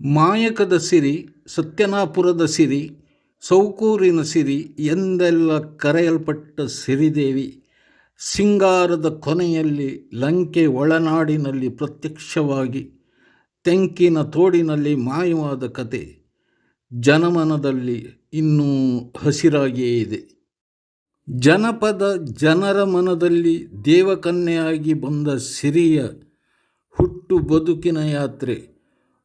ಮಾಯಕದ ಸಿರಿ, ಸತ್ಯನಾಪುರದ ಸಿರಿ, ಸೌಕೂರಿನ ಸಿರಿ ಎಂದೆಲ್ಲ ಕರೆಯಲ್ಪಟ್ಟ ಸಿರಿದೇವಿ, ಸಿಂಗಾರದ ಕೊನೆಯಲ್ಲಿ ಲಂಕೆ ಒಳನಾಡಿನಲ್ಲಿ ಪ್ರತ್ಯಕ್ಷವಾಗಿ, ತೆಂಕಿನ ತೋಡಿನಲ್ಲಿ ಮಾಯವಾದ ಕತೆ, ಜನಮನದಲ್ಲಿ ಇನ್ನೂ ಹಸಿರಾಗಿಯೇ ಇದೆ. ಜನಪದ ಜನರ ಮನದಲ್ಲಿ ದೇವಕನ್ಯೆಯಾಗಿ ಬಂದ ಸಿರಿಯ ಹುಟ್ಟು ಬದುಕಿನ ಯಾತ್ರೆ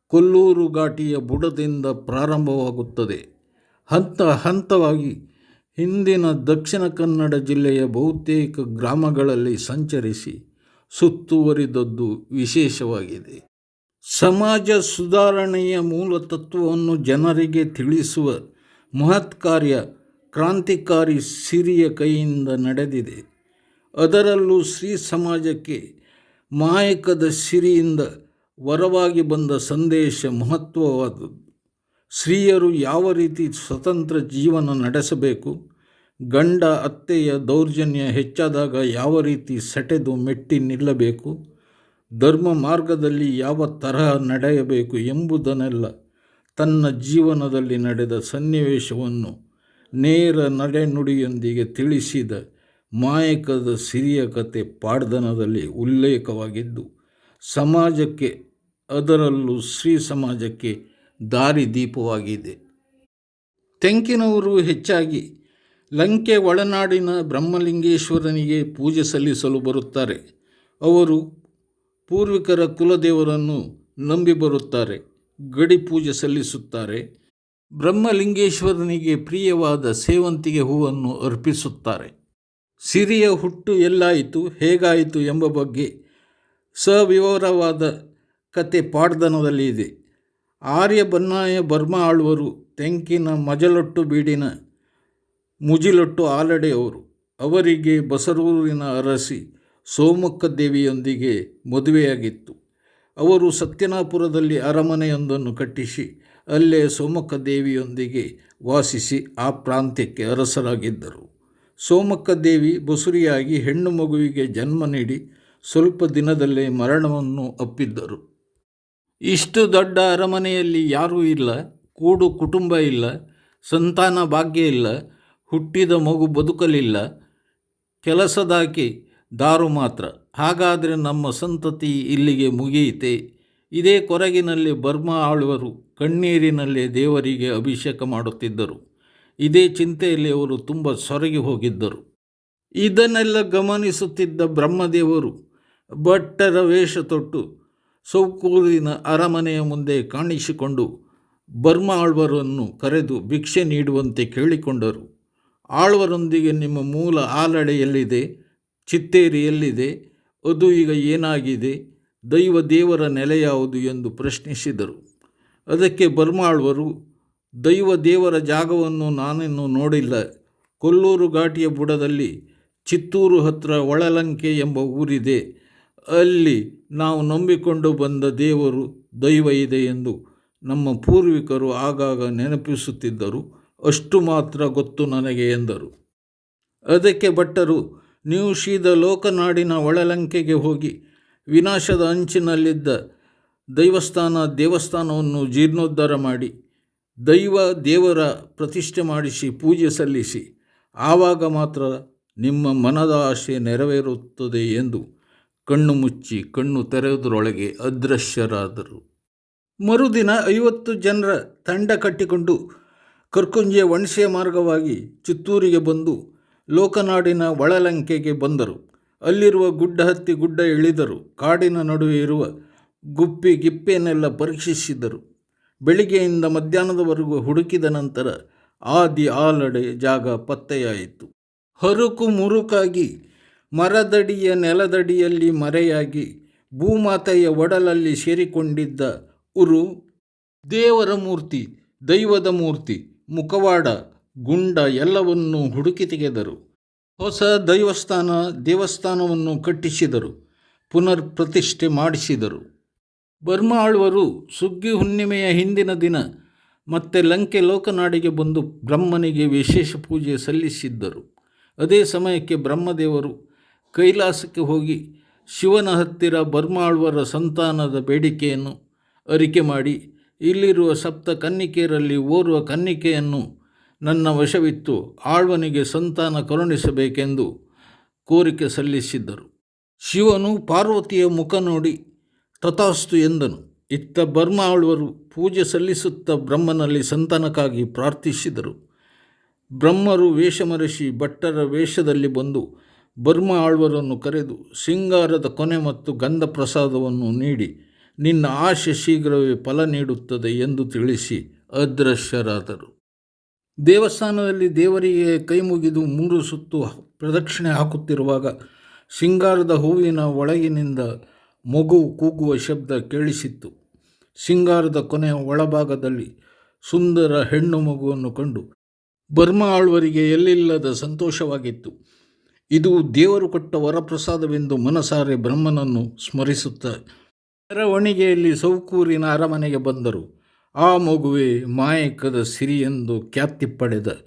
ಕೊಲ್ಲೂರು ಘಾಟಿಯ ಬುಡದಿಂದ ಪ್ರಾರಂಭವಾಗುತ್ತದೆ. ಹಂತ ಹಂತವಾಗಿ ಹಿಂದಿನ ದಕ್ಷಿಣ ಕನ್ನಡ ಜಿಲ್ಲೆಯ ಬಹುತೇಕ ಗ್ರಾಮಗಳಲ್ಲಿ ಸಂಚರಿಸಿ ಸುತ್ತುವರಿದದ್ದು ವಿಶೇಷವಾಗಿದೆ. ಸಮಾಜ ಸುಧಾರಣೆಯ ಮೂಲ ತತ್ವವನ್ನು ಜನರಿಗೆ ತಿಳಿಸುವ ಮಹತ್ ಕಾರ್ಯ ಕ್ರಾಂತಿಕಾರಿ ಸಿರಿಯ ಕೈಯಿಂದ ನಡೆದಿದೆ. ಅದರಲ್ಲೂ ಶ್ರೀ ಸಮಾಜಕ್ಕೆ ಮಾಯಕದ ಸಿರಿಯಿಂದ ವರವಾಗಿ ಬಂದ ಸಂದೇಶ ಮಹತ್ವವಾದದ್ದು. ಸ್ತ್ರೀಯರು ಯಾವ ರೀತಿ ಸ್ವತಂತ್ರ ಜೀವನ ನಡೆಸಬೇಕು, ಗಂಡ ಅತ್ತೆಯ ದೌರ್ಜನ್ಯ ಹೆಚ್ಚಾದಾಗ ಯಾವ ರೀತಿ ಸೆಟೆದು ಮೆಟ್ಟಿ ನಿಲ್ಲಬೇಕು, ಧರ್ಮ ಮಾರ್ಗದಲ್ಲಿ ಯಾವ ತರಹ ನಡೆಯಬೇಕು ಎಂಬುದನ್ನೆಲ್ಲ ತನ್ನ ಜೀವನದಲ್ಲಿ ನಡೆದ ಸನ್ನಿವೇಶವನ್ನು ನೇರ ನಡೆನುಡಿಯೊಂದಿಗೆ ತಿಳಿಸಿದ ಮಾಯಕದ ಸಿರಿಯ ಕತೆ ಪಾಡ್ದನದಲ್ಲಿ ಉಲ್ಲೇಖವಾಗಿದ್ದು. ಸಮಾಜಕ್ಕೆ, ಅದರಲ್ಲೂ ಶ್ರೀ ಸಮಾಜಕ್ಕೆ ದಾರಿ ದೀಪವಾಗಿದೆ. ತೆಂಕಿನವರು ಹೆಚ್ಚಾಗಿ ಲಂಕೆ ಒಳನಾಡಿನ ಬ್ರಹ್ಮಲಿಂಗೇಶ್ವರನಿಗೆ ಪೂಜೆ ಸಲ್ಲಿಸಲು ಬರುತ್ತಾರೆ. ಅವರು ಪೂರ್ವಿಕರ ಕುಲದೇವರನ್ನು ನಂಬಿ ಬರುತ್ತಾರೆ, ಗಡಿ ಪೂಜೆ ಸಲ್ಲಿಸುತ್ತಾರೆ. ಬ್ರಹ್ಮಲಿಂಗೇಶ್ವರನಿಗೆ ಪ್ರಿಯವಾದ ಸೇವಂತಿಗೆ ಹೂವನ್ನು ಅರ್ಪಿಸುತ್ತಾರೆ. ಸಿರಿಯ ಹುಟ್ಟು ಎಲ್ಲಾಯಿತು, ಹೇಗಾಯಿತು ಎಂಬ ಬಗ್ಗೆ ಸವಿವರವಾದ ಕತೆ ಪಾಡ್ದನದಲ್ಲಿ ಇದೆ. ಆರ್ಯ ಬನ್ನಾಯ ಬರ್ಮ ಆಳುವರು, ತೆಂಕಿನ ಮಜಲೊಟ್ಟು ಬೀಡಿನ ಮುಜಿಲೊಟ್ಟು ಆಲಡೆಯವರು ಅವರಿಗೆ ಬಸರೂರಿನ ಅರಸಿ ಸೋಮಕ್ಕ ದೇವಿಯೊಂದಿಗೆ ಮದುವೆಯಾಗಿತ್ತು. ಅವರು ಸತ್ಯನಾಪುರದಲ್ಲಿ ಅರಮನೆಯೊಂದನ್ನು ಕಟ್ಟಿಸಿ, ಅಲ್ಲೇ ಸೋಮಕ್ಕ ದೇವಿಯೊಂದಿಗೆ ವಾಸಿಸಿ ಆ ಪ್ರಾಂತ್ಯಕ್ಕೆ ಅರಸರಾಗಿದ್ದರು. ಸೋಮಕ್ಕ ದೇವಿ ಬಸುರಿಯಾಗಿ ಹೆಣ್ಣು ಮಗುವಿಗೆ ಜನ್ಮ ನೀಡಿ ಸ್ವಲ್ಪ ದಿನದಲ್ಲೇ ಮರಣವನ್ನು ಅಪ್ಪಿದ್ದರು. ಇಷ್ಟು ದೊಡ್ಡ ಅರಮನೆಯಲ್ಲಿ ಯಾರೂ ಇಲ್ಲ, ಕೂಡು ಕುಟುಂಬ ಇಲ್ಲ, ಸಂತಾನ ಭಾಗ್ಯ ಇಲ್ಲ, ಹುಟ್ಟಿದ ಮಗು ಬದುಕಲಿಲ್ಲ, ಕೆಲಸದಾಕಿ ದಾರು ಮಾತ್ರ. ಹಾಗಾದರೆ ನಮ್ಮ ಸಂತತಿ ಇಲ್ಲಿಗೆ ಮುಗಿಯಿತೆ? ಇದೇ ಕೊರಗಿನಲ್ಲಿ ಬರ್ಮಾ ಆಳುವರು ಕಣ್ಣೀರಿನಲ್ಲೇ ದೇವರಿಗೆ ಅಭಿಷೇಕ ಮಾಡುತ್ತಿದ್ದರು. ಇದೇ ಚಿಂತೆಯಲ್ಲಿ ಅವರು ತುಂಬ ಸೊರಗಿ ಹೋಗಿದ್ದರು. ಇದನ್ನೆಲ್ಲ ಗಮನಿಸುತ್ತಿದ್ದ ಬ್ರಹ್ಮದೇವರು ಭಟ್ಟರ ವೇಷ ತೊಟ್ಟು ಸೌಕೂರಿನ ಅರಮನೆಯ ಮುಂದೆ ಕಾಣಿಸಿಕೊಂಡು ಬರ್ಮ ಆಳ್ವರನ್ನು ಕರೆದು ಭಿಕ್ಷೆ ನೀಡುವಂತೆ ಕೇಳಿಕೊಂಡರು. ಆಳ್ವರೊಂದಿಗೆ ನಿಮ್ಮ ಮೂಲ ಆಲಡೆ ಎಲ್ಲಿದೆ ಚಿತ್ತೇರಿ ಎಲ್ಲಿದೆ ಅದು ಈಗ ಏನಾಗಿದೆ, ದೈವ ದೇವರ ನೆಲೆ ಯಾವುದು ಎಂದು ಪ್ರಶ್ನಿಸಿದರು. ಅದಕ್ಕೆ ಬರ್ಮಾಳ್ವರು, ದೈವ ದೇವರ ಜಾಗವನ್ನು ನಾನಿನ್ನು ನೋಡಿಲ್ಲ. ಕೊಲ್ಲೂರು ಘಾಟಿಯ ಬುಡದಲ್ಲಿ ಚಿತ್ತೂರು ಹತ್ರ ಒಳಲಂಕೆ ಎಂಬ ಊರಿದೆ. ಅಲ್ಲಿ ನಾವು ನಂಬಿಕೊಂಡು ಬಂದ ದೇವರು ದೈವ ಇದೆ ಎಂದು ನಮ್ಮ ಪೂರ್ವಿಕರು ಆಗಾಗ ನೆನಪಿಸುತ್ತಿದ್ದರು. ಅಷ್ಟು ಮಾತ್ರ ಗೊತ್ತು ನನಗೆ ಎಂದರು. ಅದಕ್ಕೆ ಭಟ್ಟರು, ನೀವು ಶೀದ ಲೋಕನಾಡಿನ ಒಳಲಂಕೆಗೆ ಹೋಗಿ ವಿನಾಶದ ಅಂಚಿನಲ್ಲಿದ್ದ ದೈವಸ್ಥಾನ ದೇವಸ್ಥಾನವನ್ನು ಜೀರ್ಣೋದ್ಧಾರ ಮಾಡಿ, ದೈವ ದೇವರ ಪ್ರತಿಷ್ಠೆ ಮಾಡಿಸಿ, ಪೂಜೆ ಸಲ್ಲಿಸಿ, ಆವಾಗ ಮಾತ್ರ ನಿಮ್ಮ ಮನದ ಆಶೆ ನೆರವೇರುತ್ತದೆ ಎಂದು ಕಣ್ಣು ಮುಚ್ಚಿ ಕಣ್ಣು ತೆರೆಯುವುದರೊಳಗೆ ಅದೃಶ್ಯರಾದರು. ಮರುದಿನ ಐವತ್ತು ಜನರ ತಂಡ ಕಟ್ಟಿಕೊಂಡು ಕರ್ಕುಂಜೆ ವಣಸೆ ಮಾರ್ಗವಾಗಿ ಚಿತ್ತೂರಿಗೆ ಬಂದು ಲೋಕನಾಡಿನ ಒಳಲಂಕೆಗೆ ಬಂದರು. ಅಲ್ಲಿರುವ ಗುಡ್ಡ ಹತ್ತಿ ಗುಡ್ಡ ಇಳಿದರು. ಕಾಡಿನ ನಡುವೆ ಇರುವ ಗುಪ್ಪಿ ಗಿಪ್ಪೆಯನ್ನೆಲ್ಲ ಪರೀಕ್ಷಿಸಿದರು. ಬೆಳಿಗ್ಗೆಯಿಂದ ಮಧ್ಯಾಹ್ನದವರೆಗೂ ಹುಡುಕಿದ ನಂತರ ಆದಿ ಆಲಡೆ ಜಾಗ ಪತ್ತೆಯಾಯಿತು. ಹರುಕು ಮುರುಕಾಗಿ ಮರದಡಿಯ ನೆಲದಡಿಯಲ್ಲಿ ಮರೆಯಾಗಿ ಭೂಮಾತೆಯ ಒಡಲಲ್ಲಿ ಸೇರಿಕೊಂಡಿದ್ದ ಉರು ದೇವರ ಮೂರ್ತಿ, ದೈವದ ಮೂರ್ತಿ, ಮುಖವಾಡ, ಗುಂಡ ಎಲ್ಲವನ್ನೂ ಹುಡುಕಿ ತೆಗೆದರು. ಹೊಸ ದೈವಸ್ಥಾನ, ದೇವಸ್ಥಾನವನ್ನು ಕಟ್ಟಿಸಿದರು ಪುನರ್ ಪ್ರತಿಷ್ಠೆ ಮಾಡಿಸಿದರು ಬರ್ಮಾಳ್ವರು ಸುಗ್ಗಿ ಹುಣ್ಣಿಮೆಯ ಹಿಂದಿನ ದಿನ ಮತ್ತೆ ಲಂಕೆ ಲೋಕನಾಡಿಗೆ ಬಂದು ಬ್ರಹ್ಮನಿಗೆ ವಿಶೇಷ ಪೂಜೆ ಸಲ್ಲಿಸಿದ್ದರು. ಅದೇ ಸಮಯಕ್ಕೆ ಬ್ರಹ್ಮದೇವರು ಕೈಲಾಸಕ್ಕೆ ಹೋಗಿ ಶಿವನ ಹತ್ತಿರ ಬರ್ಮಾಳ್ವರ ಸಂತಾನದ ಬೇಡಿಕೆಯನ್ನು ಅರಿಕೆ ಮಾಡಿ, ಇಲ್ಲಿರುವ ಸಪ್ತ ಕನ್ನಿಕೆಯರಲ್ಲಿ ಓರ್ವ ಕನ್ನಿಕೆಯನ್ನು ನನ್ನ ವಶವಿತ್ತು, ಆಳ್ವನಿಗೆ ಸಂತಾನ ಕರುಣಿಸಬೇಕೆಂದು ಕೋರಿಕೆ ಸಲ್ಲಿಸಿದ್ದರು. ಶಿವನು ಪಾರ್ವತಿಯ ಮುಖ ನೋಡಿ ತಥಾಸ್ತು ಎಂದನು. ಇತ್ತ ಬರ್ಮ ಆಳ್ವರು ಪೂಜೆ ಸಲ್ಲಿಸುತ್ತಾ ಬ್ರಹ್ಮನಲ್ಲಿ ಸಂತಾನಕ್ಕಾಗಿ ಪ್ರಾರ್ಥಿಸಿದರು. ಬ್ರಹ್ಮರು ವೇಷಮರೆಸಿ ಭಟ್ಟರ ವೇಷದಲ್ಲಿ ಬಂದು ಬರ್ಮ ಆಳ್ವರನ್ನು ಕರೆದು ಸಿಂಗಾರದ ಕೊನೆ ಮತ್ತು ಗಂಧ ಪ್ರಸಾದವನ್ನು ನೀಡಿ, ನಿನ್ನ ಆಶೆ ಶೀಘ್ರವೇ ಫಲ ನೀಡುತ್ತದೆ ಎಂದು ತಿಳಿಸಿ ಅದೃಶ್ಯರಾದರು. ದೇವಸ್ಥಾನದಲ್ಲಿ ದೇವರಿಗೆ ಕೈ ಮುಗಿದು ಮೂರು ಸುತ್ತು ಪ್ರದಕ್ಷಿಣೆ ಹಾಕುತ್ತಿರುವಾಗ ಸಿಂಗಾರದ ಹೂವಿನ ಒಳಗಿನಿಂದ ಮಗು ಕೂಗುವ ಶಬ್ದ ಕೇಳಿಸಿತ್ತು. ಸಿಂಗಾರದ ಕೊನೆಯ ಒಳಭಾಗದಲ್ಲಿ ಸುಂದರ ಹೆಣ್ಣು ಮಗುವನ್ನು ಕಂಡು ಬರ್ಮ ಆಳ್ವರಿಗೆ ಎಲ್ಲಿಲ್ಲದ ಸಂತೋಷವಾಗಿತ್ತು. ಇದು ದೇವರು ಕೊಟ್ಟ ವರಪ್ರಸಾದವೆಂದು ಮನಸಾರೆ ಬ್ರಹ್ಮನನ್ನು ಸ್ಮರಿಸುತ್ತ ಮೆರವಣಿಗೆಯಲ್ಲಿ ಸೌಕೂರಿನ ಅರಮನೆಗೆ ಬಂದರು. ಆ ಮಗುವೆ ಮಾಯಕದ ಸಿರಿ ಎಂದು ಖ್ಯಾತಿ ಪಡೆದ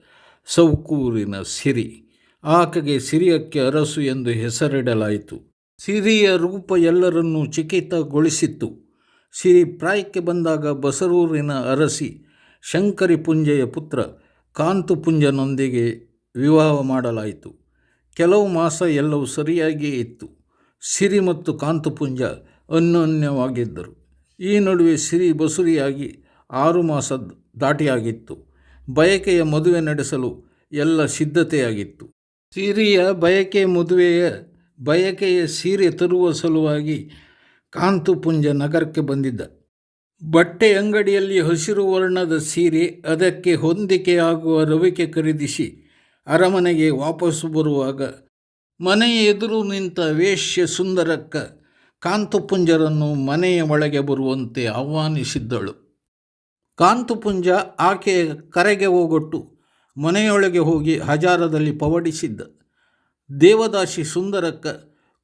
ಸೌಕೂರಿನ ಸಿರಿ. ಆಕೆಗೆ ಸಿರಿಯಕ್ಕೆ ಅರಸು ಎಂದು ಹೆಸರಿಡಲಾಯಿತು. ಸಿರಿಯ ರೂಪ ಎಲ್ಲರನ್ನೂ ಚಿಕಿತಗೊಳಿಸಿತ್ತು. ಸಿರಿ ಪ್ರಾಯಕ್ಕೆ ಬಂದಾಗ ಬಸರೂರಿನ ಅರಸಿ ಶಂಕರಿ ಪುಂಜೆಯ ಪುತ್ರ ಕಾಂತುಪುಂಜನೊಂದಿಗೆ ವಿವಾಹ ಮಾಡಲಾಯಿತು. ಕೆಲವು ಮಾಸ ಎಲ್ಲವೂ ಸರಿಯಾಗಿಯೇ ಇತ್ತು. ಸಿರಿ ಮತ್ತು ಕಾಂತಪುಂಜ ಅನ್ಯೋನ್ಯವಾಗಿದ್ದರು ಈ ನಡುವೆ ಸಿರಿ ಬಸುರಿಯಾಗಿ ಆರು ಮಾಸ ದಾಟಿಯಾಗಿತ್ತು. ಬಯಕೆಯ ಮದುವೆ ನಡೆಸಲು ಎಲ್ಲ ಸಿದ್ಧತೆಯಾಗಿತ್ತು. ಸಿರಿಯ ಬಯಕೆ ಮದುವೆಯ, ಬಯಕೆಯ ಸೀರೆ ತರುವ ಸಲುವಾಗಿ ಕಾಂತುಪುಂಜ ನಗರಕ್ಕೆ ಬಂದಿದ್ದ. ಬಟ್ಟೆ ಅಂಗಡಿಯಲ್ಲಿ ಹಸಿರು ವರ್ಣದ ಸೀರೆ ಅದಕ್ಕೆ ಹೊಂದಿಕೆಯಾಗುವ ರವಿಕೆ ಖರೀದಿಸಿ ಅರಮನೆಗೆ ವಾಪಸ್ಸು ಬರುವಾಗ ಮನೆಯ ಎದುರು ನಿಂತ ವೇಶ್ಯ ಸುಂದರಕ್ಕ ಕಾಂತಪುಂಜರನ್ನು ಮನೆಯ ಒಳಗೆ ಬರುವಂತೆ ಆಹ್ವಾನಿಸಿದ್ದಳು. ಕಾಂತಪುಂಜ ಆಕೆಯ ಕರೆಗೆ ಹೋಗೊಟ್ಟು ಮನೆಯೊಳಗೆ ಹೋಗಿ ಹಜಾರದಲ್ಲಿ ಪವಡಿಸಿದ್ದ. ದೇವದಾಸಿ ಸುಂದರಕ್ಕ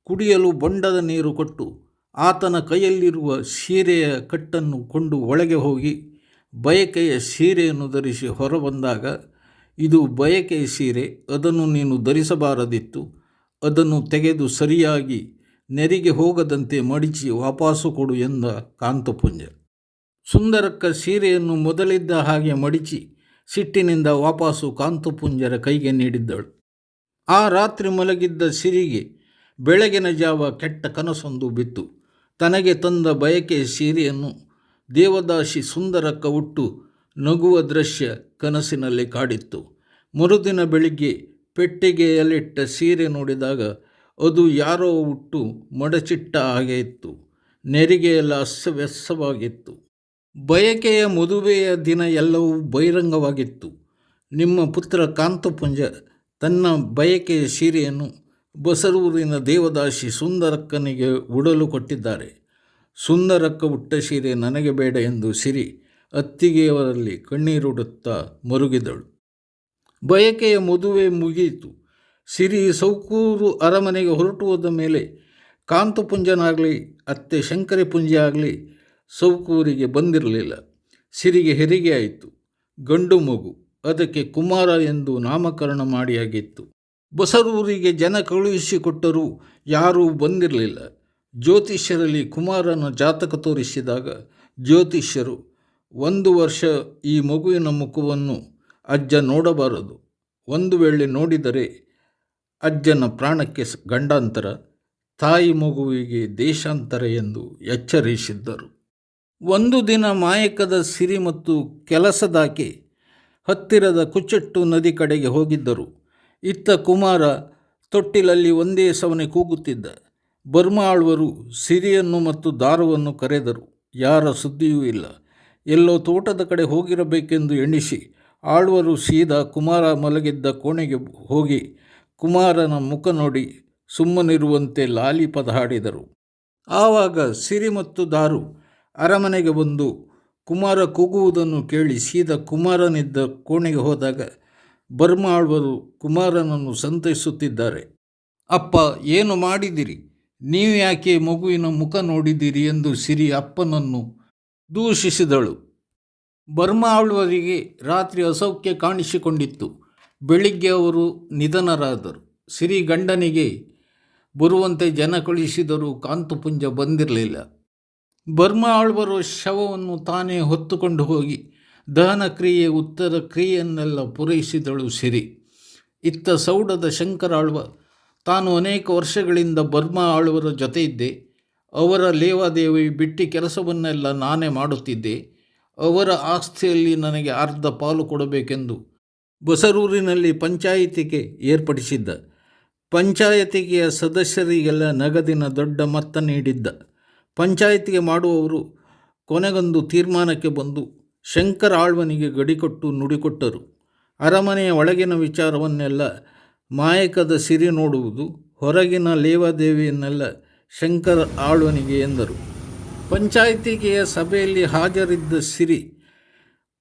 ಕುಡಿಯಲು ಬಂಡದ ನೀರು ಕೊಟ್ಟು ಆತನ ಕೈಯಲ್ಲಿರುವ ಸೀರೆಯ ಕಟ್ಟನ್ನು ಕೊಂಡು ಒಳಗೆ ಹೋಗಿ ಬಯಕೆಯ ಸೀರೆಯನ್ನು ಧರಿಸಿ ಹೊರಬಂದಾಗ ಇದು ಬಯಕೆಯ ಸೀರೆ, ಅದನ್ನು ನೀನು ಧರಿಸಬಾರದಿತ್ತು. ಅದನ್ನು ತೆಗೆದು ಸರಿಯಾಗಿ ನೆರಿಗೆ ಹೋಗದಂತೆ ಮಡಿಚಿ ವಾಪಸ್ಸು ಕೊಡು ಎಂದ ಕಾಂತಪುಂಜ. ಸುಂದರಕ್ಕ ಸೀರೆಯನ್ನು ಮೊದಲಿದ್ದ ಹಾಗೆ ಮಡಿಚಿ ಸಿಟ್ಟಿನಿಂದ ವಾಪಸ್ಸು ಕಾಂತಪುಂಜರ ಕೈಗೆ ನೀಡಿದ್ದಳು. ಆ ರಾತ್ರಿ ಮಲಗಿದ್ದ ಸಿರಿಗೆ ಬೆಳಗಿನ ಜಾವ ಕೆಟ್ಟ ಕನಸೊಂದು ಬಿತ್ತು. ತನಗೆ ತಂದ ಬಯಕೆಯ ಸೀರೆಯನ್ನು ದೇವದಾಸಿ ಸುಂದರಕ್ಕ ಉಟ್ಟು ನಗುವ ದೃಶ್ಯ ಕನಸಿನಲ್ಲಿ ಕಾಡಿತ್ತು. ಮರುದಿನ ಬೆಳಿಗ್ಗೆ ಪೆಟ್ಟಿಗೆಯಲ್ಲಿಟ್ಟ ಸೀರೆ ನೋಡಿದಾಗ ಅದು ಯಾರೋ ಹುಟ್ಟು ಮಡಚಿಟ್ಟ ಹಾಗೆ ಇತ್ತು. ನೆರಿಗೆಯೆಲ್ಲ ಅಸ್ತವ್ಯಸ್ತವಾಗಿತ್ತು. ಬಯಕೆಯ ಮದುವೆಯ ದಿನ ಎಲ್ಲವೂ ಬಹಿರಂಗವಾಗಿತ್ತು. ನಿಮ್ಮ ಪುತ್ರ ಕಾಂತಪುಂಜ ತನ್ನ ಬಯಕೆಯ ಸೀರೆಯನ್ನು ಬಸರೂರಿನ ದೇವದಾಸಿ ಸುಂದರಕ್ಕನಿಗೆ ಉಡಲು ಕೊಟ್ಟಿದ್ದಾರೆ. ಸುಂದರಕ್ಕ ಉಟ್ಟ ಸೀರೆ ನನಗೆ ಬೇಡ ಎಂದು ಸಿರಿ. ಅತ್ತಿಗೆಯವರಲ್ಲಿ ಕಣ್ಣೀರುಡುತ್ತಾ ಮರುಗಿದಳು. ಬಯಕೆಯ ಮದುವೆ ಮುಗಿಯಿತು. ಸಿರಿ ಸೌಕೂರು ಅರಮನೆಗೆ ಹೊರಟುವುದ ಮೇಲೆ ಕಾಂತಪುಂಜನಾಗಲಿ, ಅತ್ತೆ ಶಂಕರಿ ಪುಂಜ ಆಗಲಿ ಸೌಕೂರಿಗೆ ಬಂದಿರಲಿಲ್ಲ. ಸಿರಿಗೆ ಹೆರಿಗೆ ಆಯಿತು. ಗಂಡು ಮಗು, ಅದಕ್ಕೆ ಕುಮಾರ ಎಂದು ನಾಮಕರಣ ಮಾಡಿಯಾಗಿತ್ತು. ಬಸರೂರಿಗೆ ಜನ ಕಳುಹಿಸಿಕೊಟ್ಟರೂ ಯಾರೂ ಬಂದಿರಲಿಲ್ಲ. ಜ್ಯೋತಿಷ್ಯರಲ್ಲಿ ಕುಮಾರನ ಜಾತಕ ತೋರಿಸಿದಾಗ ಜ್ಯೋತಿಷ್ಯರು ಒಂದು ವರ್ಷ ಈ ಮಗುವಿನ ಮುಖವನ್ನು ಅಜ್ಜ ನೋಡಬಾರದು. ಒಂದು ವೇಳೆ ನೋಡಿದರೆ ಅಜ್ಜನ ಪ್ರಾಣಕ್ಕೆ ಗಂಡಾಂತರ, ತಾಯಿ ಮಗುವಿಗೆ ದೇಶಾಂತರ ಎಂದು ಎಚ್ಚರಿಸಿದ್ದರು. ಒಂದು ದಿನ ಮಾಯಕದ ಸಿರಿ ಮತ್ತು ಕೆಲಸದಾಕೆ ಹತ್ತಿರದ ಕುಚ್ಚಟ್ಟು ನದಿ ಕಡೆಗೆ ಹೋಗಿದ್ದರು. ಇತ್ತ ಕುಮಾರ ತೊಟ್ಟಿಲಲ್ಲಿ ಒಂದೇ ಸವನೆ ಕೂಗುತ್ತಿದ್ದ. ಬರ್ಮಾ ಆಳ್ವರು ಸಿರಿಯನ್ನು ಮತ್ತು ದಾರವನ್ನು ಕರೆದರು. ಯಾರ ಸುದ್ದಿಯೂ ಇಲ್ಲ. ಎಲ್ಲೋ ತೋಟದ ಕಡೆ ಹೋಗಿರಬೇಕೆಂದು ಎಣಿಸಿ ಆಳ್ವರು ಸೀದಾ ಕುಮಾರ ಮಲಗಿದ್ದ ಕೋಣೆಗೆ ಹೋಗಿ ಕುಮಾರನ ಮುಖ ನೋಡಿ ಸುಮ್ಮನಿರುವಂತೆ ಲಾಲಿ ಪದ ಹಾಡಿದರು ಆವಾಗ ಸಿರಿ ಮತ್ತು ದಾರು ಅರಮನೆಗೆ ಬಂದು ಕುಮಾರ ಕೂಗುವುದನ್ನು ಕೇಳಿ ಸೀದಾ ಕುಮಾರನಿದ್ದ ಕೋಣೆಗೆ ಹೋದಾಗ ಬರ್ಮ ಆಳ್ವರು ಕುಮಾರನನ್ನು ಸಂತೈಸುತ್ತಿದ್ದಾರೆ. ಅಪ್ಪ, ಏನು ಮಾಡಿದಿರಿ? ನೀವು ಯಾಕೆ ಮಗುವಿನ ಮುಖ ನೋಡಿದ್ದೀರಿ ಎಂದು ಸಿರಿ ಅಪ್ಪನನ್ನು ದೂಷಿಸಿದಳು. ಬರ್ಮ ಆಳ್ವರಿಗೆ ರಾತ್ರಿ ಅಸೌಖ್ಯ ಕಾಣಿಸಿಕೊಂಡಿತ್ತು. ಬೆಳಿಗ್ಗೆ ಅವರು ನಿಧನರಾದರು. ಸಿರಿ ಗಂಡನಿಗೆ ಬರುವಂತೆ ಜನ ಕಳುಹಿಸಿದರೂ ಕಾಂತುಪುಂಜ ಬಂದಿರಲಿಲ್ಲ. ಬರ್ಮ ಆಳ್ವರು ಶವವನ್ನು ತಾನೇ ಹೊತ್ತುಕೊಂಡು ಹೋಗಿ ದಹನ ಕ್ರಿಯೆ ಉತ್ತರ ಕ್ರಿಯೆಯನ್ನೆಲ್ಲ ಪೂರೈಸಿದಳು ಸಿರಿ. ಇತ್ತ ಸೌಡದ ಶಂಕರಾಳ್ವ ತಾನು ಅನೇಕ ವರ್ಷಗಳಿಂದ ಬರ್ಮಾ ಆಳ್ವರ ಜೊತೆ ಇದ್ದೆ ಅವರ ಲೇವಾದೇವಿ ಬಿಟ್ಟಿ ಕೆಲಸವನ್ನೆಲ್ಲ ನಾನೇ ಮಾಡುತ್ತಿದ್ದೆ. ಅವರ ಆಸ್ತಿಯಲ್ಲಿ ನನಗೆ ಅರ್ಧ ಪಾಲು ಕೊಡಬೇಕೆಂದು ಬಸರೂರಿನಲ್ಲಿ ಪಂಚಾಯಿತಿಗೆ ಏರ್ಪಡಿಸಿದ್ದ. ಪಂಚಾಯತಿಗೆಯ ಸದಸ್ಯರಿಗೆಲ್ಲ ನಗದಿನ ದೊಡ್ಡ ಮತ್ತ ನೀಡಿದ್ದ. ಪಂಚಾಯತಿಗೆ ಮಾಡುವವರು ಕೊನೆಗೊಂದು ತೀರ್ಮಾನಕ್ಕೆ ಬಂದು ಶಂಕರ ಆಳ್ವನಿಗೆ ಗಡಿಕೊಟ್ಟು ನುಡಿಕೊಟ್ಟರು ಅರಮನೆಯ ಒಳಗಿನ ವಿಚಾರವನ್ನೆಲ್ಲ ಮಾಯಕದ ಸಿರಿ ನೋಡುವುದು, ಹೊರಗಿನ ಲೇವಾದೇವಿಯನ್ನೆಲ್ಲ ಶಂಕರ ಆಳ್ವನಿಗೆ ಎಂದರು. ಪಂಚಾಯಿತಿಗೆಯ ಸಭೆಯಲ್ಲಿ ಹಾಜರಿದ್ದ ಸಿರಿ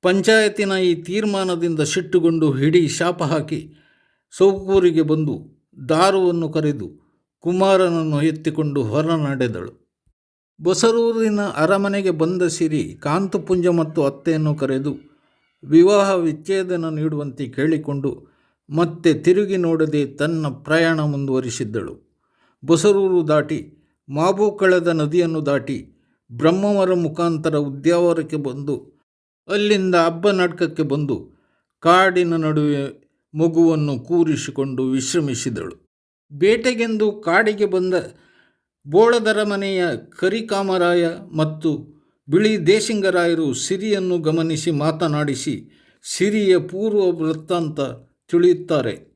ಪಂಚಾಯತಿನ ಈ ತೀರ್ಮಾನದಿಂದ ಸಿಟ್ಟುಗೊಂಡು ಹಿಡಿ ಶಾಪ ಹಾಕಿ ಸೌಕೂರಿಗೆ ಬಂದು ದಾರುವನ್ನು ಕರೆದು ಕುಮಾರನನ್ನು ಎತ್ತಿಕೊಂಡು ಹೊರ ನಡೆದಳು ಬಸರೂರಿನ ಅರಮನೆಗೆ ಬಂದ ಸಿರಿ ಕಾಂತಪುಂಜ ಮತ್ತು ಅತ್ತೆಯನ್ನು ಕರೆದು ವಿವಾಹ ವಿಚ್ಛೇದನ ನೀಡುವಂತೆ ಕೇಳಿಕೊಂಡು ಮತ್ತೆ ತಿರುಗಿ ನೋಡದೆ ತನ್ನ ಪ್ರಯಾಣ ಮುಂದುವರಿಸಿದ್ದಳು. ಬಸರೂರು ದಾಟಿ ಮಾಬೂಕಳದ ನದಿಯನ್ನು ದಾಟಿ ಬ್ರಹ್ಮವರ ಮುಖಾಂತರ ಉದ್ಯಾವರಕ್ಕೆ ಬಂದು, ಅಲ್ಲಿಂದ ಹಬ್ಬನಡ್ಕಕ್ಕೆ ಬಂದು ಕಾಡಿನ ನಡುವೆ ಮಗುವನ್ನು ಕೂರಿಸಿಕೊಂಡು ವಿಶ್ರಮಿಸಿದಳು. ಬೇಟೆಗೆಂದು ಕಾಡಿಗೆ ಬಂದ ಬೋಳದರ ಮನೆಯ ಕರಿಕಾಮರಾಯ ಮತ್ತು ಬಿಳಿ ದೇಶಿಂಗರಾಯರು ಸಿರಿಯನ್ನು ಗಮನಿಸಿ ಮಾತನಾಡಿಸಿ, ಸಿರಿಯ ಪೂರ್ವ ವೃತ್ತಾಂತ ತಿಳಿಯುತ್ತಾರೆ.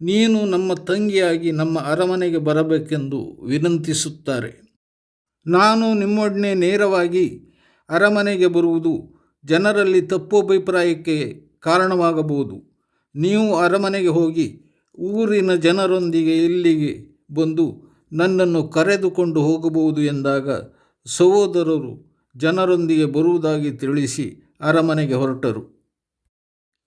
ನೀನು ನಮ್ಮ ತಂಗಿಯಾಗಿ ನಮ್ಮ ಅರಮನೆಗೆ ಬರಬೇಕೆಂದು ವಿನಂತಿಸುತ್ತಾರೆ. ನಾನು ನಿಮ್ಮೊಡನೆ ನೇರವಾಗಿ ಅರಮನೆಗೆ ಬರುವುದು ಜನರಲ್ಲಿ ತಪ್ಪು ಅಭಿಪ್ರಾಯಕ್ಕೆ ಕಾರಣವಾಗಬಹುದು. ನೀವು ಅರಮನೆಗೆ ಹೋಗಿ ಊರಿನ ಜನರೊಂದಿಗೆ ಇಲ್ಲಿಗೆ ಬಂದು ನನ್ನನ್ನು ಕರೆದುಕೊಂಡು ಹೋಗಬಹುದು ಎಂದಾಗ ಸಹೋದರರು ಜನರೊಂದಿಗೆ ಬರುವುದಾಗಿ ತಿಳಿಸಿ ಅರಮನೆಗೆ ಹೊರಟರು.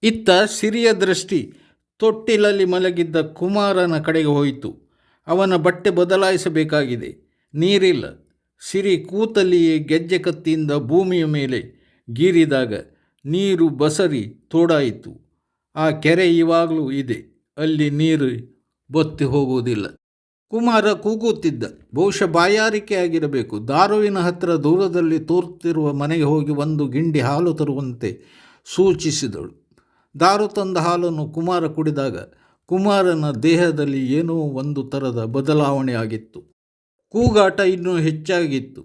ಇತ್ತ ಸಿರಿಯ ದೃಷ್ಟಿ ತೊಟ್ಟಿಲಲ್ಲಿ ಮಲಗಿದ್ದ ಕುಮಾರನ ಕಡೆಗೆ ಹೋಯಿತು. ಅವನ ಬಟ್ಟೆ ಬದಲಾಯಿಸಬೇಕಾಗಿದೆ. ನೀರಿಲ್ಲ. ಸಿರಿ ಕೂತಲ್ಲಿಯೇ ಗೆಜ್ಜೆ ಕತ್ತಿಯಿಂದ ಭೂಮಿಯ ಮೇಲೆ ಗೀರಿದಾಗ ನೀರು ಬಸರಿ ತೋಡಾಯಿತು. ಆ ಕೆರೆ ಇವಾಗಲೂ ಇದೆ. ಅಲ್ಲಿ ನೀರು ಬತ್ತಿ ಹೋಗುವುದಿಲ್ಲ. ಕುಮಾರ ಕೂಗುತ್ತಿದ್ದ. ಬಹುಶಃ ಬಾಯಾರಿಕೆ ಆಗಿರಬೇಕು. ದಾರುವಿನ ಹತ್ತಿರ ದೂರದಲ್ಲಿ ತೋರುತ್ತಿರುವ ಮನೆಗೆ ಹೋಗಿ ಒಂದು ಗಿಂಡಿ ಹಾಲು ತರುವಂತೆ ಸೂಚಿಸಿದಳು. ದಾರು ತಂದ ಹಾಲನ್ನು ಕುಮಾರ ಕುಡಿದಾಗ ಕುಮಾರನ ದೇಹದಲ್ಲಿ ಏನೋ ಒಂದು ಥರದ ಬದಲಾವಣೆ ಆಗಿತ್ತು ಕೂಗಾಟ ಇನ್ನೂ ಹೆಚ್ಚಾಗಿತ್ತು.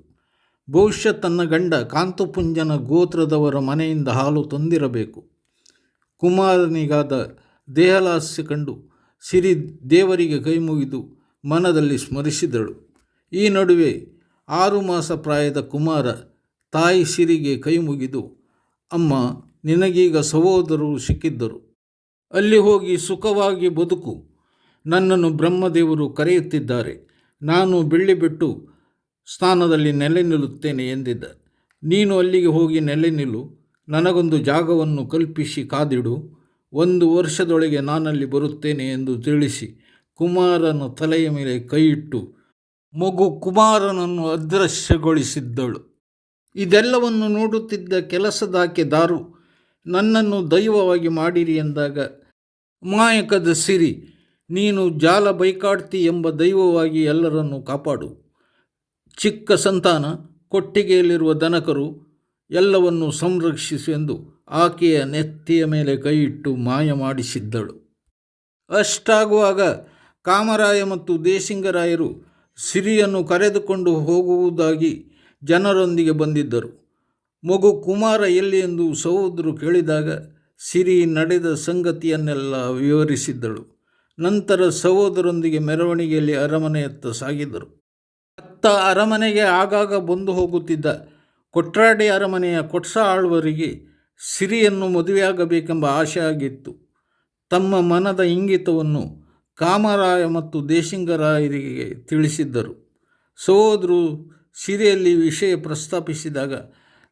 ಬಹುಶಃ ತನ್ನ ಗಂಡ ಕಾಂತಪುಂಜನ ಗೋತ್ರದವರ ಮನೆಯಿಂದ ಹಾಲು ತಂದಿರಬೇಕು. ಕುಮಾರನಿಗಾದ ದೇಹಲಾಸ್ಯ ಕಂಡು ಸಿರಿ ದೇವರಿಗೆ ಕೈ ಮುಗಿದು ಮನದಲ್ಲಿ ಸ್ಮರಿಸಿದಳು. ಈ ನಡುವೆ ಆರು ಮಾಸ ಪ್ರಾಯದ ಕುಮಾರ ತಾಯಿ ಸಿರಿಗೆ ಕೈ ಮುಗಿದು ಅಮ್ಮ ನಿನಗೀಗ ಸಹೋದರರು ಸಿಕ್ಕಿದ್ದರು. ಅಲ್ಲಿ ಹೋಗಿ ಸುಖವಾಗಿ ಬದುಕು. ನನ್ನನ್ನು ಬ್ರಹ್ಮದೇವರು ಕರೆಯುತ್ತಿದ್ದಾರೆ. ನಾನು ಬೆಳ್ಳಿ ಬಿಟ್ಟು ಸ್ಥಾನದಲ್ಲಿ ನೆಲೆ ನಿಲ್ಲುತ್ತೇನೆ ಎಂದಿದ್ದ. ನೀನು ಅಲ್ಲಿಗೆ ಹೋಗಿ ನೆಲೆ ನಿಲ್ಲು. ನನಗೊಂದು ಜಾಗವನ್ನು ಕಲ್ಪಿಸಿ ಕಾದಿಡು. ಒಂದು ವರ್ಷದೊಳಗೆ ನಾನಲ್ಲಿ ಬರುತ್ತೇನೆ ಎಂದು ತಿಳಿಸಿ ಕುಮಾರನ ತಲೆಯ ಮೇಲೆ ಕೈಯಿಟ್ಟು ಮಗು ಕುಮಾರನನ್ನು ಅದೃಶ್ಯಗೊಳಿಸಿದ್ದಳು. ಇದೆಲ್ಲವನ್ನು ನೋಡುತ್ತಿದ್ದ ಕೆಲಸದಾಕೆ ದಾರು ನನ್ನನ್ನು ದೈವವಾಗಿ ಮಾಡಿರಿ ಎಂದಾಗ, ಮಾಯಕದ ಸಿರಿ, ನೀನು ಜಾಲ ಬೈಕಾಡ್ತಿ ಎಂಬ ದೈವವಾಗಿ ಎಲ್ಲರನ್ನು ಕಾಪಾಡು. ಚಿಕ್ಕ ಸಂತಾನ, ಕೊಟ್ಟಿಗೆಯಲ್ಲಿರುವ ದನಕರು ಎಲ್ಲವನ್ನು ಸಂರಕ್ಷಿಸು ಎಂದು ಆಕೆಯ ನೆತ್ತಿಯ ಮೇಲೆ ಕೈಯಿಟ್ಟು ಮಾಯ ಮಾಡಿಸಿದ್ದಳು. ಅಷ್ಟಾಗುವಾಗ ಕಾಮರಾಯ ಮತ್ತು ದೇಶಿಂಗರಾಯರು ಸಿರಿಯನ್ನು ಕರೆದುಕೊಂಡು ಹೋಗುವುದಾಗಿ ಜನರೊಂದಿಗೆ ಬಂದಿದ್ದರು. ಮಗು ಕುಮಾರ ಎಲ್ಲಿ ಎಂದು ಸಹೋದರು ಕೇಳಿದಾಗ ಸಿರಿ ನಡೆದ ಸಂಗತಿಯನ್ನೆಲ್ಲ ವಿವರಿಸಿದ್ದಳು. ನಂತರ ಸಹೋದರೊಂದಿಗೆ ಮೆರವಣಿಗೆಯಲ್ಲಿ ಅರಮನೆಯತ್ತ ಸಾಗಿದರು. ಅತ್ತ ಅರಮನೆಗೆ ಆಗಾಗ ಬಂದು ಹೋಗುತ್ತಿದ್ದ ಕೊಟ್ರಾಡಿ ಅರಮನೆಯ ಕೊಟ್ಸ ಆಳ್ವರಿಗೆ ಸಿರಿಯನ್ನು ಮದುವೆಯಾಗಬೇಕೆಂಬ ಆಶೆ ಆಗಿತ್ತು. ತಮ್ಮ ಮನದ ಇಂಗಿತವನ್ನು ಕಾಮರಾಯ ಮತ್ತು ದೇಶಿಂಗರಾಯರಿಗೆ ತಿಳಿಸಿದ್ದರು. ಸಹೋದರು ಸಿರಿಯಲ್ಲಿ ವಿಷಯ ಪ್ರಸ್ತಾಪಿಸಿದಾಗ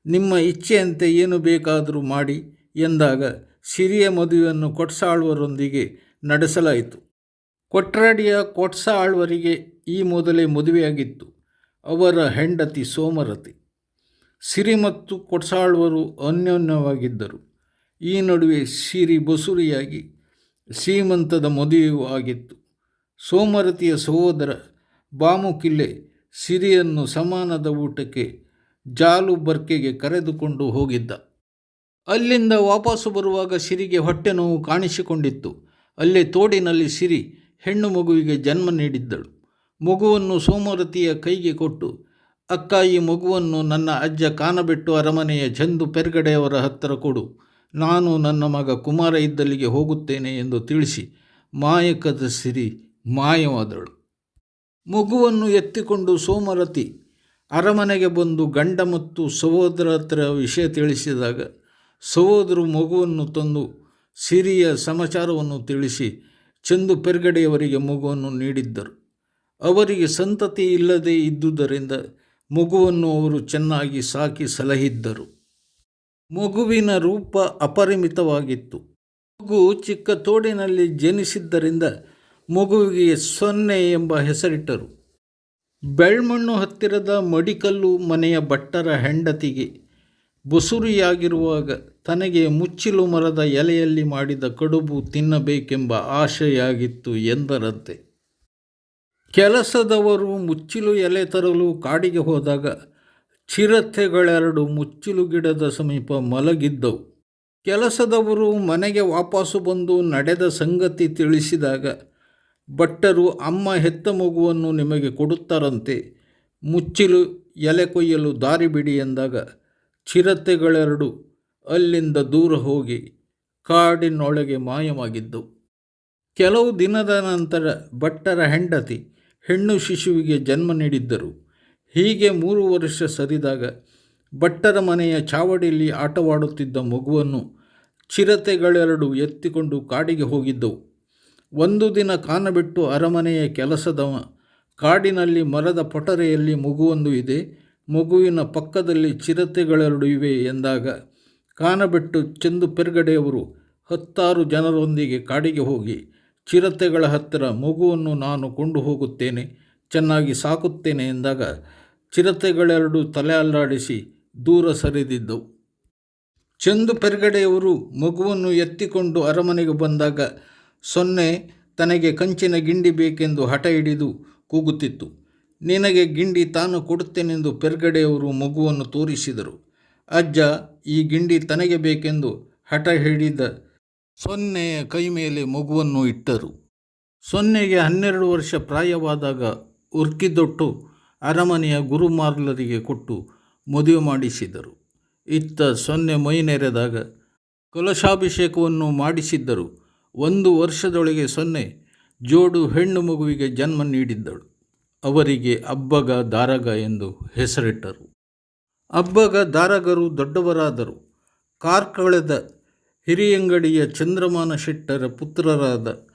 ನಿಮ್ಮ ಇಚ್ಛೆಯಂತೆ ಏನು ಬೇಕಾದರೂ ಮಾಡಿ ಎಂದಾಗ ಸಿರಿಯ ಮದುವೆಯನ್ನು ಕೊಟ್ಸಾಳ್ವರೊಂದಿಗೆ ನಡೆಸಲಾಯಿತು. ಕೊಟ್ರಾಡಿಯ ಕೊಟ್ಸ ಆಳ್ವರಿಗೆ ಈ ಮೊದಲೇ ಮದುವೆಯಾಗಿತ್ತು. ಅವರ ಹೆಂಡತಿ ಸೋಮರತಿ. ಸಿರಿ ಮತ್ತು ಕೊಟ್ಸಾಳ್ವರು ಅನ್ಯೋನ್ಯವಾಗಿದ್ದರು. ಈ ನಡುವೆ ಸಿರಿ ಬಸುರಿಯಾಗಿ ಸೀಮಂತದ ಮದುವೆಯೂ ಆಗಿತ್ತು. ಸೋಮರತಿಯ ಸಹೋದರ ಬಾಮುಕಿಲ್ಲೆ ಸಿರಿಯನ್ನು ಸಮಾನದ ಊಟಕ್ಕೆ ಜಾಲು ಬರ್ಕೆಗೆ ಕರೆದುಕೊಂಡು ಹೋಗಿದ್ದ. ಅಲ್ಲಿಂದ ವಾಪಸ್ಸು ಬರುವಾಗ ಸಿರಿಗೆ ಹೊಟ್ಟೆ ನೋವು ಕಾಣಿಸಿಕೊಂಡಿತ್ತು. ಅಲ್ಲೇ ತೋಡಿನಲ್ಲಿ ಸಿರಿ ಹೆಣ್ಣು ಮಗುವಿಗೆ ಜನ್ಮ ನೀಡಿದ್ದಳು. ಮಗುವನ್ನು ಸೋಮರತಿಯ ಕೈಗೆ ಕೊಟ್ಟು, ಅಕ್ಕ, ಈ ಮಗುವನ್ನು ನನ್ನ ಅಜ್ಜ ಕಾನಬೆಟ್ಟು ಅರಮನೆಯ ಚಂದು ಪೆರ್ಗಡೆಯವರ ಹತ್ತಿರ ಕೊಡು. ನಾನು ನನ್ನ ಮಗ ಕುಮಾರ ಇದ್ದಲ್ಲಿಗೆ ಹೋಗುತ್ತೇನೆ ಎಂದು ತಿಳಿಸಿ ಮಾಯಕದ ಸಿರಿ ಮಾಯವಾದಳು. ಮಗುವನ್ನು ಎತ್ತಿಕೊಂಡು ಸೋಮರತಿ ಅರಮನೆಗೆ ಬಂದು ಗಂಡ ಮತ್ತು ಸಹೋದರ ಹತ್ರ ವಿಷಯ ತಿಳಿಸಿದಾಗ ಸಹೋದರು ಮಗುವನ್ನು ತಂದು ಸಿರಿಯ ಸಮಾಚಾರವನ್ನು ತಿಳಿಸಿ ಚಂದು ಪೆರ್ಗಡೆಯವರಿಗೆ ಮಗುವನ್ನು ನೀಡಿದ್ದರು. ಅವರಿಗೆ ಸಂತತಿ ಇಲ್ಲದೆ ಇದ್ದುದರಿಂದ ಮಗುವನ್ನು ಅವರು ಚೆನ್ನಾಗಿ ಸಾಕಿ ಸಲಹಿದ್ದರು. ಮಗುವಿನ ರೂಪ ಅಪರಿಮಿತವಾಗಿತ್ತು. ಮಗು ಚಿಕ್ಕ ತೋಡಿನಲ್ಲಿ ಜನಿಸಿದ್ದರಿಂದ ಮಗುವಿಗೆ ಸೊನ್ನೆ ಎಂಬ ಹೆಸರಿಟ್ಟರು. ಬೆಳ್ಮಣ್ಣು ಹತ್ತಿರದ ಮಡಿಕಲ್ಲು ಮನೆಯ ಭಟ್ಟರ ಹೆಂಡತಿಗೆ ಬಸುರಿಯಾಗಿರುವಾಗ ತನಗೆ ಮುಚ್ಚಿಲು ಮರದ ಎಲೆಯಲ್ಲಿ ಮಾಡಿದ ಕಡುಬು ತಿನ್ನಬೇಕೆಂಬ ಆಶೆಯಾಗಿತ್ತು ಎಂದರಂತೆ. ಕೆಲಸದವರು ಮುಚ್ಚಿಲು ಎಲೆ ತರಲು ಕಾಡಿಗೆ ಹೋದಾಗ ಚಿರತೆಗಳೆರಡು ಮುಚ್ಚಿಲು ಗಿಡದ ಸಮೀಪ ಮಲಗಿದ್ದವು. ಕೆಲಸದವರು ಮನೆಗೆ ವಾಪಸ್ಸು ಬಂದು ನಡೆದ ಸಂಗತಿ ತಿಳಿಸಿದಾಗ ಭಟ್ಟರು ಅಮ್ಮ ಹೆತ್ತ ಮಗುವನ್ನು ನಿಮಗೆ ಕೊಡುತ್ತಾರಂತೆ. ಮುಚ್ಚಿಲು, ಎಲೆ ಕೊಯ್ಯಲು ದಾರಿ ಬಿಡಿ ಎಂದಾಗ ಚಿರತೆಗಳೆರಡು ಅಲ್ಲಿಂದ ದೂರ ಹೋಗಿ ಕಾಡಿನೊಳಗೆ ಮಾಯವಾಗಿದ್ದವು ಕೆಲವು ದಿನದ ನಂತರ ಭಟ್ಟರ ಹೆಂಡತಿ ಹೆಣ್ಣು ಶಿಶುವಿಗೆ ಜನ್ಮ ನೀಡಿದ್ದರು. ಹೀಗೆ ಮೂರು ವರ್ಷ ಸರಿದಾಗ ಭಟ್ಟರ ಮನೆಯ ಚಾವಡಿಯಲ್ಲಿ ಆಟವಾಡುತ್ತಿದ್ದ ಮಗುವನ್ನು ಚಿರತೆಗಳೆರಡು ಎತ್ತಿಕೊಂಡು ಕಾಡಿಗೆ ಹೋಗಿದ್ದವು. ಒಂದು ದಿನ ಕಾನಬಿಟ್ಟು ಅರಮನೆಯ ಕೆಲಸದವ, ಕಾಡಿನಲ್ಲಿ ಮರದ ಪೊಟರೆಯಲ್ಲಿ ಮಗುವೊಂದು ಇದೆ, ಮಗುವಿನ ಪಕ್ಕದಲ್ಲಿ ಚಿರತೆಗಳೆರಡು ಇವೆ ಎಂದಾಗ ಕಾನಬಿಟ್ಟು ಚೆಂದು ಪೆರ್ಗಡೆಯವರು ಹತ್ತಾರು ಜನರೊಂದಿಗೆ ಕಾಡಿಗೆ ಹೋಗಿ, ಚಿರತೆಗಳ ಹತ್ತಿರ ಮಗುವನ್ನು ನಾನು ಕೊಂಡು ಹೋಗುತ್ತೇನೆ, ಚೆನ್ನಾಗಿ ಸಾಕುತ್ತೇನೆ ಎಂದಾಗ ಚಿರತೆಗಳೆರಡು ತಲೆ ಅಲ್ಲಾಡಿಸಿ ದೂರ ಸರಿದಿದ್ದವು. ಚೆಂದು ಪೆರ್ಗಡೆಯವರು ಮಗುವನ್ನು ಎತ್ತಿಕೊಂಡು ಅರಮನೆಗೆ ಬಂದಾಗ ಸೊನ್ನೆ ತನಗೆ ಕಂಚಿನ ಗಿಂಡಿ ಬೇಕೆಂದು ಹಠ ಹಿಡಿದು ಕೂಗುತ್ತಿತ್ತು. ನಿನಗೆ ಗಿಂಡಿ ತಾನು ಕೊಡುತ್ತೇನೆಂದು ಪೆರ್ಗಡೆಯವರು ಮಗುವನ್ನು ತೋರಿಸಿದರು. ಅಜ್ಜ, ಈ ಗಿಂಡಿ ತನಗೆ ಬೇಕೆಂದು ಹಠ ಹಿಡಿದ ಸೊನ್ನೆಯ ಕೈ ಮೇಲೆ ಮಗುವನ್ನು ಇಟ್ಟರು. ಸೊನ್ನೆಗೆ ಹನ್ನೆರಡು ವರ್ಷ ಪ್ರಾಯವಾದಾಗ ಉರ್ಕಿದೊಟ್ಟು ಅರಮನೆಯ ಗುರುಮಾರ್ಲರಿಗೆ ಕೊಟ್ಟು ಮದುವೆ ಮಾಡಿಸಿದರು. ಇತ್ತ ಸೊನ್ನೆ ಮೈ ನೆರೆದಾಗ ಕಲಶಾಭಿಷೇಕವನ್ನು ಮಾಡಿಸಿದ್ದರು. ಒಂದು ವರ್ಷದೊಳಗೆ ಸೊನ್ನೆ ಜೋಡು ಹೆಣ್ಣು ಮಗುವಿಗೆ ಜನ್ಮ ನೀಡಿದ್ದಳು. ಅವರಿಗೆ ಅಬ್ಬಗ ದಾರಗ ಎಂದು ಹೆಸರಿಟ್ಟರು. ಅಬ್ಬಗ ದಾರಗರು ದೊಡ್ಡವರಾದರು. ಕಾರ್ಕಳದ ಹಿರಿಯಂಗಡಿಯ ಚಂದ್ರಮಾನ ಶೆಟ್ಟರ ಪುತ್ರರಾದ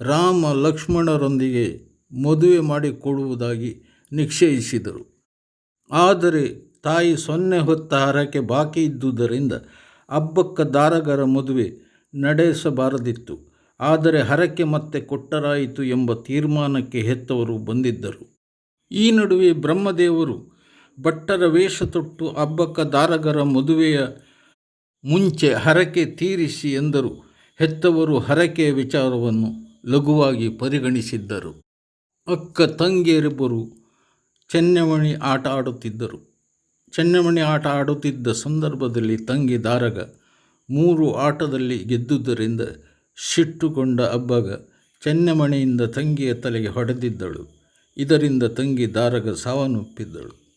ರಾಮ ಲಕ್ಷ್ಮಣರೊಂದಿಗೆ ಮದುವೆ ಮಾಡಿಕೊಡುವುದಾಗಿ ನಿಶ್ಚಯಿಸಿದರು ಆದರೆ ತಾಯಿ ಸೊನ್ನೆ ಹೊತ್ತ ಹರಕೆ ಬಾಕಿ ಇದ್ದುದರಿಂದ ಅಬ್ಬಕ್ಕ ದಾರಗರ ಮದುವೆ ನಡೆಸಬಾರದಿತ್ತು. ಆದರೆ ಹರಕೆ ಮತ್ತೆ ಕೊಟ್ಟರಾಯಿತು ಎಂಬ ತೀರ್ಮಾನಕ್ಕೆ ಹೆತ್ತವರು ಬಂದಿದ್ದರು. ಈ ನಡುವೆ ಬ್ರಹ್ಮದೇವರು ಭಟ್ಟರ ವೇಷ ತೊಟ್ಟು ಹಬ್ಬಕ್ಕ ದಾರಗರ ಮದುವೆಯ ಮುಂಚೆ ಹರಕೆ ತೀರಿಸಿ ಎಂದರು. ಹೆತ್ತವರು ಹರಕೆಯ ವಿಚಾರವನ್ನು ಲಘುವಾಗಿ ಪರಿಗಣಿಸಿದ್ದರು. ಅಕ್ಕ ತಂಗಿಯರಿಬ್ಬರು ಚೆನ್ನಮಣಿ ಆಟ ಆಡುತ್ತಿದ್ದರು. ಚೆನ್ನಮಣಿ ಆಟ ಆಡುತ್ತಿದ್ದ ಸಂದರ್ಭದಲ್ಲಿ ತಂಗಿ ದಾರಗ ಮೂರು ಆಟದಲ್ಲಿ ಗೆದ್ದುದರಿಂದ ಸಿಟ್ಟುಕೊಂಡ ಅಬ್ಬಗ ಚೆನ್ನಮಣೆಯಿಂದ ತಂಗಿಯ ತಲೆಗೆ ಹೊಡೆದಿದ್ದಳು. ಇದರಿಂದ ತಂಗಿ ದಾರಗ ಸಾವನ್ನಪ್ಪಿದ್ದಳು.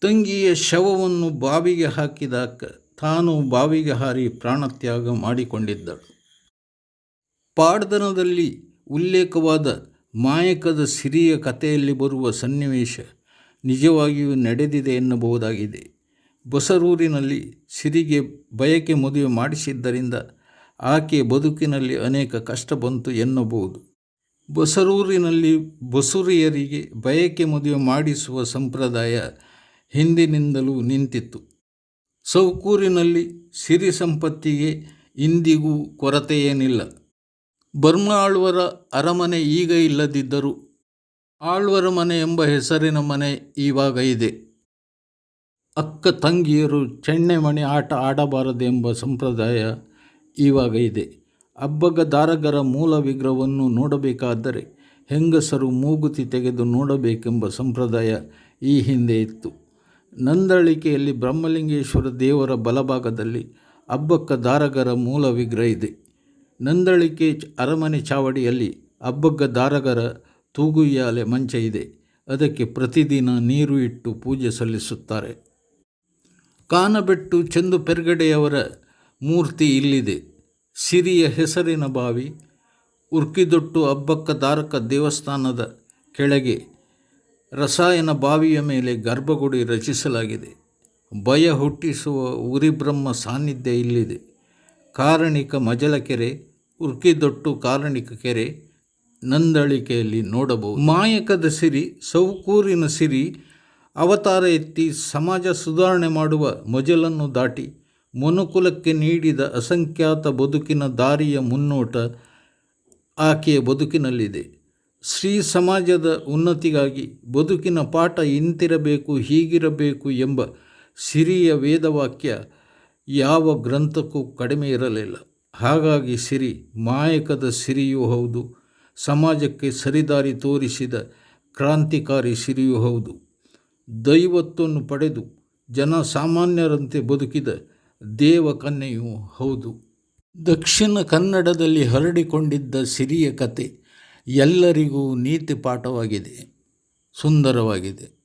ತಂಗಿಯ ಶವವನ್ನು ಬಾವಿಗೆ ಹಾಕಿದ ತಾನು ಬಾವಿಗೆ ಹಾರಿ ಪ್ರಾಣತ್ಯಾಗ ಮಾಡಿಕೊಂಡಿದ್ದಳು. ಪಾಡ್ದನದಲ್ಲಿ ಉಲ್ಲೇಖವಾದ ಮಾಯಕದ ಸಿರಿಯ ಕಥೆಯಲ್ಲಿ ಬರುವ ಸನ್ನಿವೇಶ ನಿಜವಾಗಿಯೂ ನಡೆದಿದೆ ಎನ್ನಬಹುದಾಗಿದೆ. ಬಸರೂರಿನಲ್ಲಿ ಸಿರಿಗೆ ಬಯಕೆ ಮದುವೆ ಮಾಡಿಸಿದ್ದರಿಂದ ಆಕೆ ಬದುಕಿನಲ್ಲಿ ಅನೇಕ ಕಷ್ಟ ಬಂತು ಎನ್ನಬಹುದು. ಬಸರೂರಿನಲ್ಲಿ ಬಸುರಿಯರಿಗೆ ಬಯಕೆ ಮದುವೆ ಮಾಡಿಸುವ ಸಂಪ್ರದಾಯ ಹಿಂದಿನಿಂದಲೂ ನಿಂತಿತ್ತು. ಸೌಕೂರಿನಲ್ಲಿ ಸಿರಿ ಸಂಪತ್ತಿಗೆ ಇಂದಿಗೂ ಕೊರತೆಯೇನಿಲ್ಲ. ಬರ್ಮ ಆಳ್ವರ ಅರಮನೆ ಈಗ ಇಲ್ಲದಿದ್ದರೂ ಆಳ್ವರ ಮನೆ ಎಂಬ ಹೆಸರಿನ ಮನೆ ಇವಾಗ ಇದೆ. ಅಕ್ಕ ತಂಗಿಯರು ಚೆಣ್ಣೆಮಣೆ ಆಟ ಆಡಬಾರದೆಂಬ ಸಂಪ್ರದಾಯ ಇವಾಗ ಇದೆ. ಅಬ್ಬಗ ದಾರಗರ ಮೂಲ ವಿಗ್ರಹವನ್ನು ನೋಡಬೇಕಾದರೆ ಹೆಂಗಸರು ಮೂಗುತಿ ತೆಗೆದು ನೋಡಬೇಕೆಂಬ ಸಂಪ್ರದಾಯ ಈ ಹಿಂದೆ ಇತ್ತು. ನಂದಳಿಕೆಯಲ್ಲಿ ಬ್ರಹ್ಮಲಿಂಗೇಶ್ವರ ದೇವರ ಬಲಭಾಗದಲ್ಲಿ ಅಬ್ಬಕ್ಕ ದಾರಗರ ಮೂಲ ವಿಗ್ರಹ ಇದೆ. ನಂದಳಿಕೆ ಅರಮನೆ ಚಾವಡಿಯಲ್ಲಿ ಅಬ್ಬಗ್ಗ ದಾರಗರ ತೂಗುಯ್ಯಾಲೆ ಮಂಚ ಇದೆ. ಅದಕ್ಕೆ ಪ್ರತಿದಿನ ನೀರು ಇಟ್ಟು ಪೂಜೆ ಸಲ್ಲಿಸುತ್ತಾರೆ. ಕಾನಬೆಟ್ಟು ಚಂದು ಪೆರ್ಗಡೆಯವರ ಮೂರ್ತಿ ಇಲ್ಲಿದೆ. ಸಿರಿಯ ಹೆಸರಿನ ಬಾವಿ, ಉರ್ಕಿದೊಟ್ಟು ಅಬ್ಬಕ್ಕ ದಾರಕ ದೇವಸ್ಥಾನದ ಕೆಳಗೆ ರಸಾಯನ ಬಾವಿಯ ಮೇಲೆ ಗರ್ಭಗುಡಿ ರಚಿಸಲಾಗಿದೆ. ಭಯ ಹುಟ್ಟಿಸುವ ಉರಿಬ್ರಹ್ಮ ಸಾನ್ನಿಧ್ಯ ಇಲ್ಲಿದೆ. ಕಾರಣಿಕ ಮಜಲಕೆರೆ, ಉರ್ಕಿದೊಟ್ಟು ಕಾರಣಿಕ ಕೆರೆ ನಂದಳಿಕೆಯಲ್ಲಿ ನೋಡಬಹುದು. ಮಾಯಕದ ಸಿರಿ, ಸೌಕೂರಿನ ಸಿರಿ, ಅವತಾರ ಎತ್ತಿ ಸಮಾಜ ಸುಧಾರಣೆ ಮಾಡುವ ಮೊಜಲನ್ನು ದಾಟಿ ಮನುಕುಲಕ್ಕೆ ನೀಡಿದ ಅಸಂಖ್ಯಾತ ಬದುಕಿನ ದಾರಿಯ ಮುನ್ನೋಟ ಆಕೆಯ ಬದುಕಿನಲ್ಲಿದೆ. ಶ್ರೀ ಸಮಾಜದ ಉನ್ನತಿಗಾಗಿ ಬದುಕಿನ ಪಾಠ ಇಂತಿರಬೇಕು, ಹೀಗಿರಬೇಕು ಎಂಬ ಸಿರಿಯ ವೇದವಾಕ್ಯ ಯಾವ ಗ್ರಂಥಕ್ಕೂ ಕಡಿಮೆ ಇರಲಿಲ್ಲ. ಹಾಗಾಗಿ ಸಿರಿ ಮಾಯಕದ ಸಿರಿಯೂ ಹೌದು, ಸಮಾಜಕ್ಕೆ ಸರಿದಾರಿ ತೋರಿಸಿದ ಕ್ರಾಂತಿಕಾರಿ ಸಿರಿಯೂ ಹೌದು. ದೈವತ್ವವನ್ನು ಪಡೆದು ಜನಸಾಮಾನ್ಯರಂತೆ ಬದುಕಿದ ದೇವಕನ್ಯೆಯೂ ಹೌದು. ದಕ್ಷಿಣ ಕನ್ನಡದಲ್ಲಿ ಹರಡಿಕೊಂಡಿದ್ದ ಸಿರಿಯ ಕತೆ ಎಲ್ಲರಿಗೂ ನೀತಿ ಪಾಠವಾಗಿದೆ ಸುಂದರವಾಗಿದೆ.